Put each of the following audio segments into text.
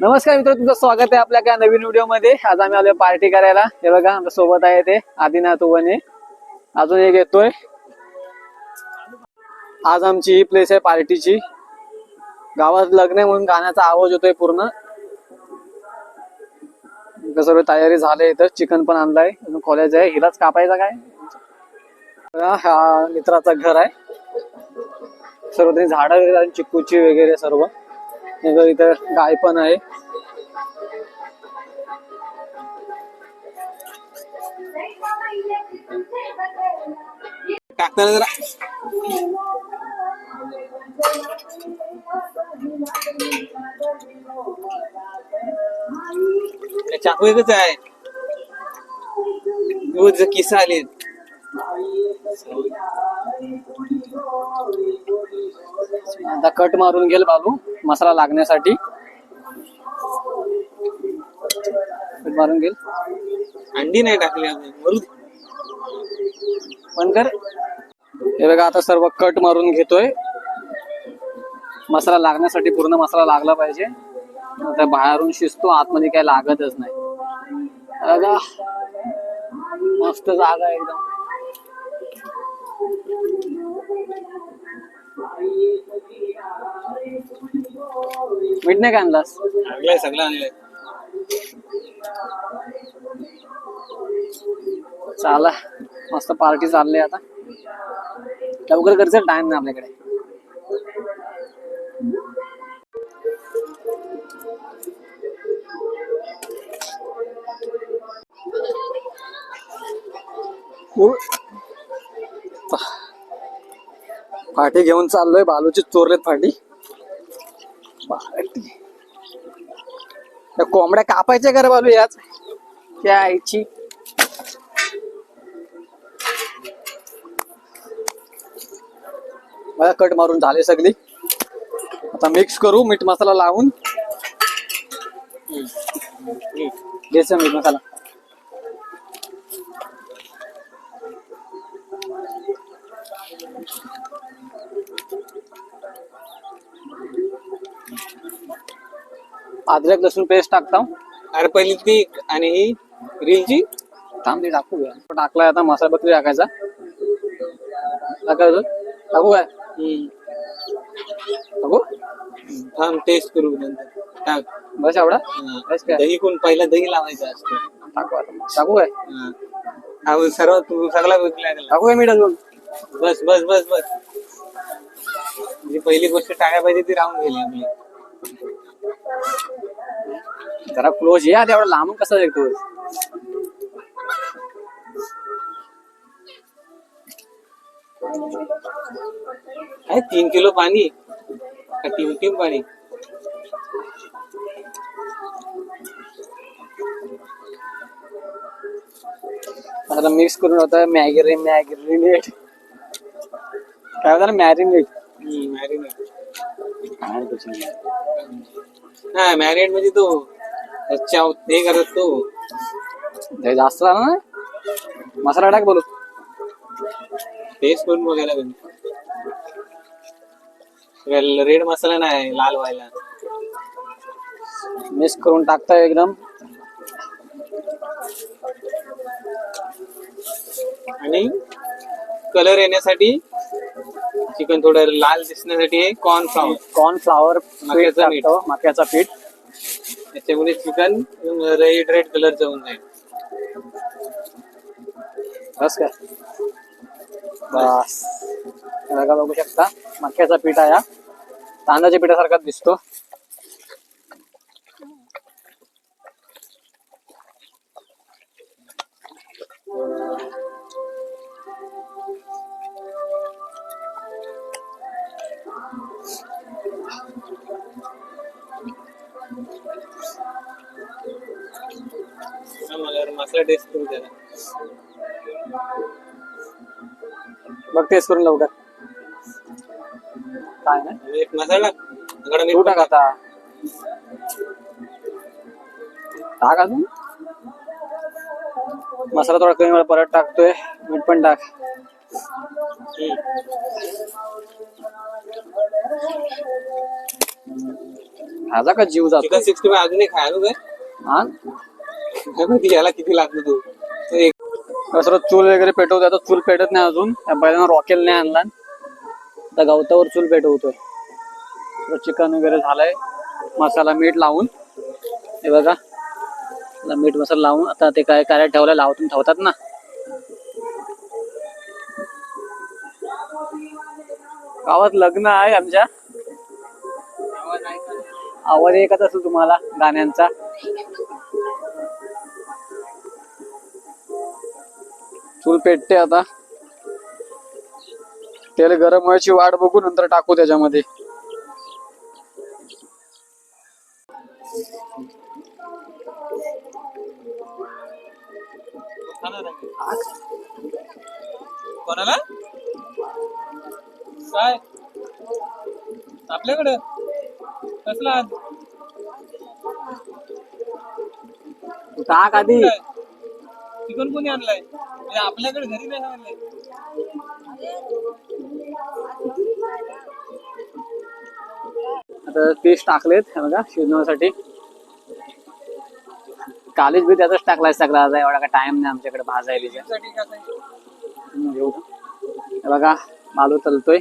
नमस्कार मित्र तुमचं स्वागत आहे आपल्या काय नवीन व्हिडिओमध्ये. आज आम्ही आलोय पार्टी करायला. हे बघा आमच्यासोबत आहे ते आदिनाथ उवने. अजून एक येतोय. आज आमची ही प्लेस आहे पार्टीची गावात लग्न आहे म्हणून गाण्याचा आवाज होतोय पूर्ण. सर्व तयारी झाली इथं. चिकन पण आणलाय. अजून कॉलेज आहे. हिलाच कापायचा काय? हा मित्राचं घर आहे. सर्व त्यांनी झाडं वगैरे आहेत, चिक्कूची वगैरे सर्व. इथं गाय पण आहे. टाकताना जरा चाकू एकच आहे. रोज किस्सा आले. आता कट मारून घेईल बालू मसाला लागण्यासाठी. कट मारून घेईल अंडी नाही टाकली मरू दे. पण कर. हे बघा आता सर्व कट मारून घेतोय. मसाला लागण्यासाठी पूर्ण मसाला लागला पाहिजे. आता बाहेरून शिजतो आतमध्ये काय लागतच नाही. मस्त जागा एकदम. मीठ नाही का आणलास? आणलंय सगळं आणलंय. चाला मस्त पार्टी चालली आता. लवकर करायचं टाइम नाही आपल्याकडे. फाटी घेऊन चाललोय बालूची चोरलेत फाटी त्या कोंबड्या कापायच्या का रे बालू याच? त्या आईची मला कट मारून झाले सगळी. आता मिक्स करू मीठ मसाला लावून. घ्यायचं मीठ मसाला. अद्रक लसूण पेस्ट टाकता. अरे पहिली ती आणि ही रीलची? थांब ते टाकू टाकलाय आता मसाला बकरी टाकायचा. टाकायचं टाकू काय? टाकू थांब टेस्ट करू नंतर. टाक. बस एवढा? हा. बस काय? दही कोण पहिला दही लावायचं असतं. टाकू आता. टाकू काय? हा. सर्व तू सगळा बघितला टाकू काय मीठ अजून? बस बस बस बस. जी पहिली गोष्ट टाकाय पाहिजे ती राहून गेली आपली. जरा क्लोज या. तेवढा लांबून कसा देखतो आहे तीन किलो पाणी का तीन पाणी आता मिक्स करून होता मॅगी मॅगिनेट काय होतं मॅरिनेट मॅरिनेट हा मॅरिनेट म्हणजे तो हे करत तो जास्त झाला ना? मसाला टाक बोलू। टेस्ट करून बघायला पाहिजे रेड मसाला नाही लाल व्हायला. मिक्स करून टाकताय एकदम. आणि कलर येण्यासाठी चिकन थोडं लाल दिसण्यासाठी कॉर्न फ्लॉवर कॉर्नफ्लावर पीठ मक्याचं मीठ. टाकतो मक्याचा पीठ. त्याच्यामुळे चिकन रेड रेड कलरचं होऊन जाईल. बस काय? बस बघा बघू शकता. मक्याचा पीठ आहे हा. तांदळाच्या पिठासारखाच दिसतो. मला मसाला टेस्ट करू द्या बघ टेस्ट करून लवकर. काय नाही एक मसाला. मीठ तू टाक आता. टाक अजून? मसाला थोडा कमी वेळा परत टाकतोय. मीठ पण टाक. ह्याचा का जीव जातो चिकन सिक्स्टी फाय अजून एक खायला काय हा? माहिती याला किती लागतो तू. कसं चूल वगैरे पेटवतो आता चूल पेटत नाही अजून. त्या बैलांना रॉकेल नाही आणला. आता गवतावर चूल पेटवतोय. चिकन वगैरे झालंय. मसाला मीठ लावून. हे बघा. मीठ मसाला लावून. आता ते काय काय ठेवलं लावून ठेवतात ना. गावात लग्न आहे आमच्या. आवाज ऐकत असेल तुम्हाला गाण्यांचा? चूल पेटते आता. तेल गरम व्हायची वाट बघू नंतर टाकू त्याच्यामध्ये. कोणाला? काय? आपल्याकडे? कसला? टाक आधी. चिकन कोणी आणलाय? आपल्याकडे घरी नाही आता पीस टाकलेत हे बघा शिजण्यासाठी कालीच बी त्याचाच टाकलाय सगळा आता एवढा काय टाइम नाही आमच्याकडे भाजायला. घेऊ? हे बघा बालू चालतोय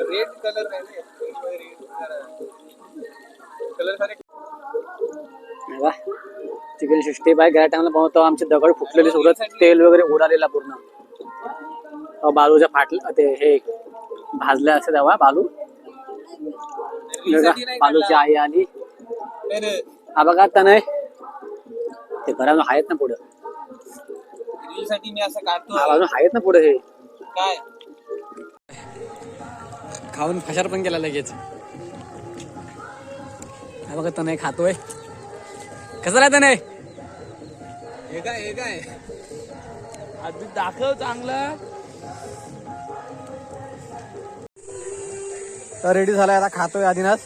रेड कलर नाही कलर सारे चिकन सिक्स्टी फाय गेल्या टाइमला पाहतो आमचे दगड फुटलेले सोडत तेल वगैरे उडालेला पूर्ण. बालूच्या फाटल ते हे भाजले असे तेव्हा बालू. बालूची आई आली. हा बघा आता नाही. ते घरा आहेत ना पुढे. आहेत ना पुढे हे. काय खाऊन फशार पण केला लगेच. हा बघा तनय खातोय. कसं राहत नाही हे काय हे काय? आधी दाखव चांगलं. तर रेडी झालाय आता खातोय आदिनाथ.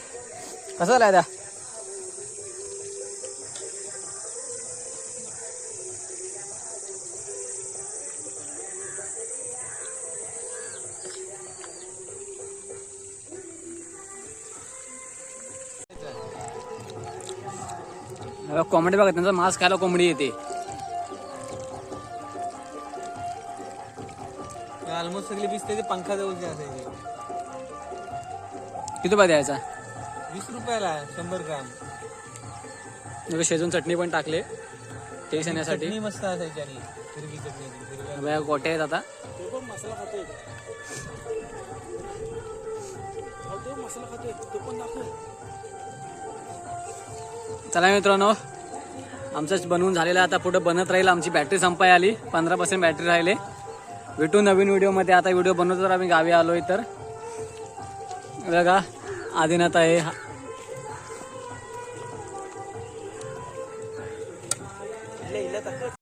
कसं झालाय त्या कॉमेडी बघा त्यांचा मास्क खायला कॉमेडी येते. ऑलमोस्ट सगळे पीस ते पंखा जवळचे असायचे किती रुपये द्यायचा? वीस रुपयाला शंभर ग्राम. मग शेजून चटणी पण टाकले. टेस्ट येण्यासाठी. चटणी मस्त असायची आणि हिरवी चटणी हिरव्या बघा, गोटे आहेत आता. तो पण मसाला खातोय अहो, तो मसाला खातोय तो पण दाखव चला मित्रांनो आमचं बनवून झालेलं आहे. आता. पुढे बनत राहील आमची बॅटरी संपाय आली. पंधरा पर्सेंट बॅटरी राहिले. भेटू नवीन व्हिडिओमध्ये आता व्हिडिओ बनवतो तर आम्ही गावी आलोय तर. बघा आदिनाथ आहे.